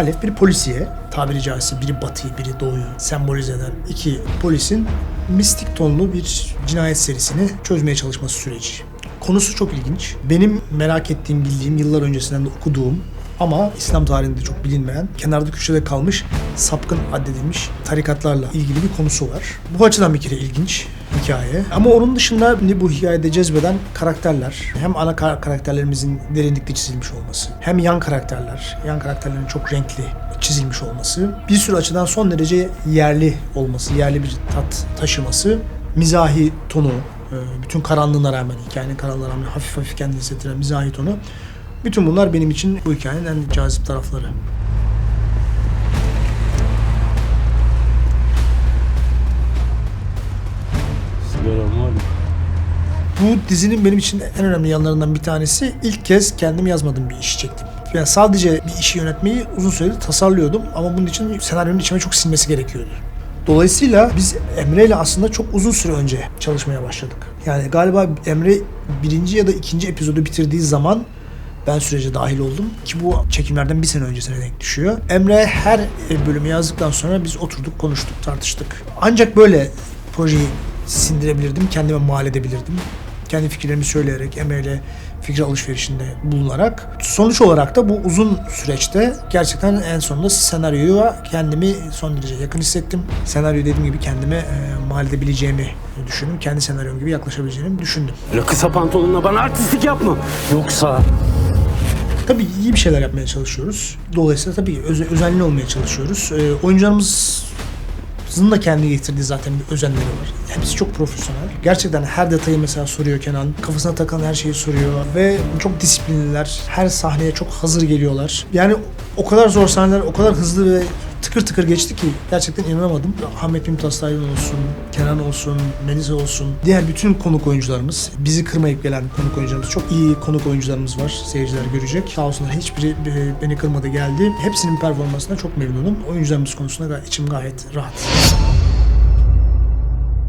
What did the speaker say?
Alef bir polisiye. Tabiri caizse biri batıyı, biri doğuyu sembolize eden iki polisin mistik tonlu bir cinayet serisini çözmeye çalışması süreci. Konusu çok ilginç. Benim merak ettiğim, bildiğim, yıllar öncesinden de okuduğum ama İslam tarihinde çok bilinmeyen, kenarda köşede kalmış, sapkın addedilmiş tarikatlarla ilgili bir konusu var. Bu açıdan bir kere ilginç hikaye. Ama onun dışında bu hikayede cezbeden karakterler, hem ana kar- karakterlerimizin derinlikli çizilmiş olması, hem yan karakterler, yan karakterlerin çok renkli çizilmiş olması, bir sürü açıdan son derece yerli olması, yerli bir tat taşıması, mizahi tonu, e, bütün karanlığına rağmen, hikayenin karanlığına rağmen hafif hafif kendini hissettiren mizahi tonu, bütün bunlar benim için bu hikayenin en cazip tarafları. Bu dizinin benim için en önemli yanlarından bir tanesi ilk kez kendim yazmadığım bir işi çektim. Yani sadece bir işi yönetmeyi uzun süredir tasarlıyordum ama bunun için senaryonun içime çok sinmesi gerekiyordu. Dolayısıyla biz Emre ile aslında çok uzun süre önce çalışmaya başladık. Yani galiba Emre birinci ya da ikinci epizodu bitirdiği zaman ben sürece dahil oldum ki bu çekimlerden bir sene öncesine denk düşüyor. Emre her bölümü yazdıktan sonra biz oturduk, konuştuk, tartıştık. Ancak böyle projeyi sindirebilirdim, kendime mal edebilirdim. Kendi fikirlerimi söyleyerek, Emre ile fikir alışverişinde bulunarak. Sonuç olarak da bu uzun süreçte gerçekten en sonunda senaryoya kendimi son derece yakın hissettim. Senaryo dediğim gibi kendime e, mal edebileceğimi düşündüm. Kendi senaryom gibi yaklaşabileceğimi düşündüm. Öyle kısa pantolonla bana artistlik yapma. Yoksa Tabii iyi bir şeyler yapmaya çalışıyoruz. Dolayısıyla tabii öz, özenli olmaya çalışıyoruz. Ee, oyuncularımızın da kendi getirdiği zaten bir özenleri var. Hepsi çok profesyonel. Gerçekten her detayı mesela soruyor Kenan. Kafasına takan her şeyi soruyor. Ve çok disiplinliler. Her sahneye çok hazır geliyorlar. Yani o kadar zor sahneler, o kadar hızlı ve tıkır tıkır geçti ki gerçekten inanamadım. Ahmet Mümtaz Taylan olsun, Kenan olsun, Melisa olsun, diğer bütün konuk oyuncularımız, bizi kırmayıp gelen konuk oyuncularımız, çok iyi konuk oyuncularımız var. Seyirciler görecek. Sağ olsunlar hiçbiri e, beni kırmadı geldi. Hepsinin performansına çok memnunum. Oyuncularımız konusunda içim gayet rahat.